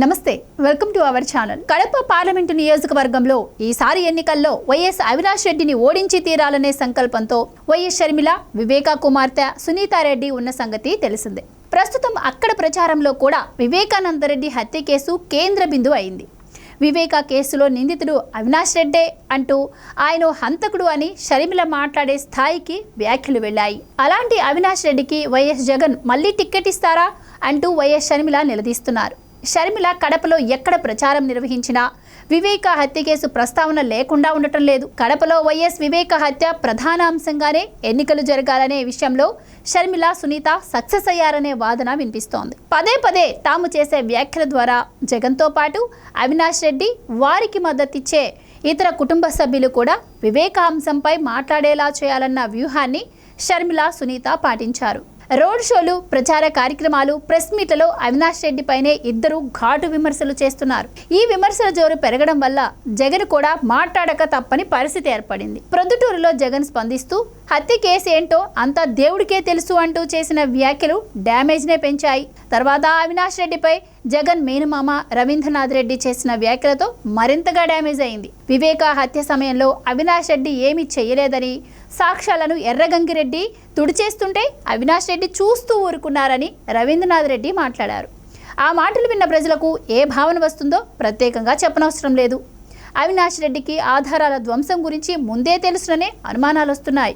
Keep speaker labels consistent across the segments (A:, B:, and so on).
A: నమస్తే welcome to our channel. Kadapa parliament నియోజకవర్గంలో ఈసారి ఎన్నికల్లో వైఎస్ అవినాష్ రెడ్డిని ఓడించి తీరాలనే సంకల్పంతో వైఎస్ షర్మిల వివేకా కుమార్తె సునీతారెడ్డి ఉన్న సంగతి తెలిసిందే. ప్రస్తుతం అక్కడ ప్రచారంలో కూడా వివేకానందరెడ్డి హత్య కేసు కేంద్ర బిందువు అయింది. వివేకా కేసులో నిందితుడు అవినాష్ రెడ్డే అంటూ ఆయన హంతకుడు అని షర్మిల మాట్లాడే స్థాయికి వ్యాఖ్యలు వెళ్ళాయి. అలాంటి అవినాష్ రెడ్డికి వైఎస్ జగన్ మళ్ళీ టిక్కెట్ ఇస్తారా అంటూ వైఎస్ షర్మిల నిలదీస్తున్నారు. షర్మిల కడపలో ఎక్కడ ప్రచారం నిర్వహించినా వివేక హత్య కేసు ప్రస్తావన లేకుండా ఉండటం లేదు. కడపలో వైఎస్ వివేక హత్య ప్రధాన అంశంగానే ఎన్నికలు జరగాలనే విషయంలో షర్మిల సునీత సక్సెస్ అయ్యారనే వాదన వినిపిస్తోంది. పదే పదే తాము చేసే వ్యాఖ్యల ద్వారా జగన్తో పాటు అవినాష్ రెడ్డి వారికి మద్దతిచ్చే ఇతర కుటుంబ సభ్యులు కూడా వివేక అంశంపై మాట్లాడేలా చేయాలన్న వ్యూహాన్ని షర్మిల సునీత పాటించారు. రోడ్ షోలు ప్రచార కార్యక్రమాలు ప్రెస్ మీట్లలో అవినాష్ రెడ్డిపైనే ఇద్దరు ఘాటు విమర్శలు చేస్తున్నారు. ఈ విమర్శల జోరు పెరగడం వల్ల జగన్ కూడా మాట్లాడక తప్పని పరిస్థితి ఏర్పడింది. ప్రొద్దుటూరులో జగన్ స్పందిస్తూ హత్య కేసు ఏంటో అంతా దేవుడికే తెలుసు అంటూ చేసిన వ్యాఖ్యలు డ్యామేజ్నే పెంచాయి. తర్వాత అవినాష్ రెడ్డిపై జగన్ మేనమామ రవీంద్రనాథ్ రెడ్డి చేసిన వ్యాఖ్యలతో మరింతగా డ్యామేజ్ అయింది. వివేక హత్య సమయంలో అవినాష్ రెడ్డి ఏమీ చేయలేదని సాక్ష్యాలను ఎర్రగంగిరెడ్డి తుడిచేస్తుంటే అవినాష్ రెడ్డి చూస్తూ ఊరుకున్నారని రవీంద్రనాథ్ రెడ్డి మాట్లాడారు. ఆ మాటలు విన్న ప్రజలకు ఏ భావన వస్తుందో ప్రత్యేకంగా చెప్పనవసరం లేదు. అవినాష్ రెడ్డికి ఆధారాల ధ్వంసం గురించి ముందే తెలుసుననే అనుమానాలు వస్తున్నాయి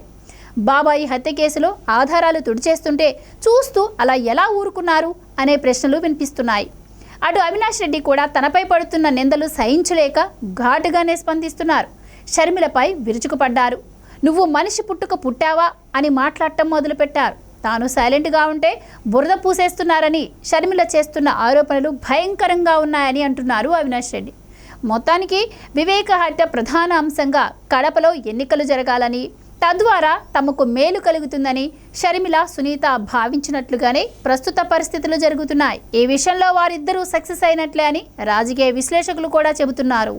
A: బాబాయి హత్య కేసులో ఆధారాలు తుడిచేస్తుంటే చూస్తూ అలా ఎలా ఊరుకున్నారు అనే ప్రశ్నలు వినిపిస్తున్నాయి. అటు అవినాష్ రెడ్డి కూడా తనపై పడుతున్న నిందలు సహించలేక ఘాటుగానే స్పందిస్తున్నారు. షర్మిలపై విరుచుకుపడ్డారు. నువ్వు మనిషి పుట్టుక పుట్టావా? అని మాట్లాడటం మొదలుపెట్టారు. తాను సైలెంట్గా ఉంటే బురద పూసేస్తున్నారని షర్మిల చేస్తున్న ఆరోపణలు భయంకరంగా ఉన్నాయని అంటున్నారు అవినాష్ రెడ్డి. మొత్తానికి వివేక హత్య ప్రధాన అంశంగా కడపలో ఎన్నికలు జరగాలని తద్వారా తమకు మేలు కలుగుతుందని షర్మిల సునీత భావించినట్లుగానే ప్రస్తుత పరిస్థితులు జరుగుతున్నాయి. ఈ విషయంలో వారిద్దరూ సక్సెస్ అయినట్లే అని రాజకీయ విశ్లేషకులు కూడా చెబుతున్నారు.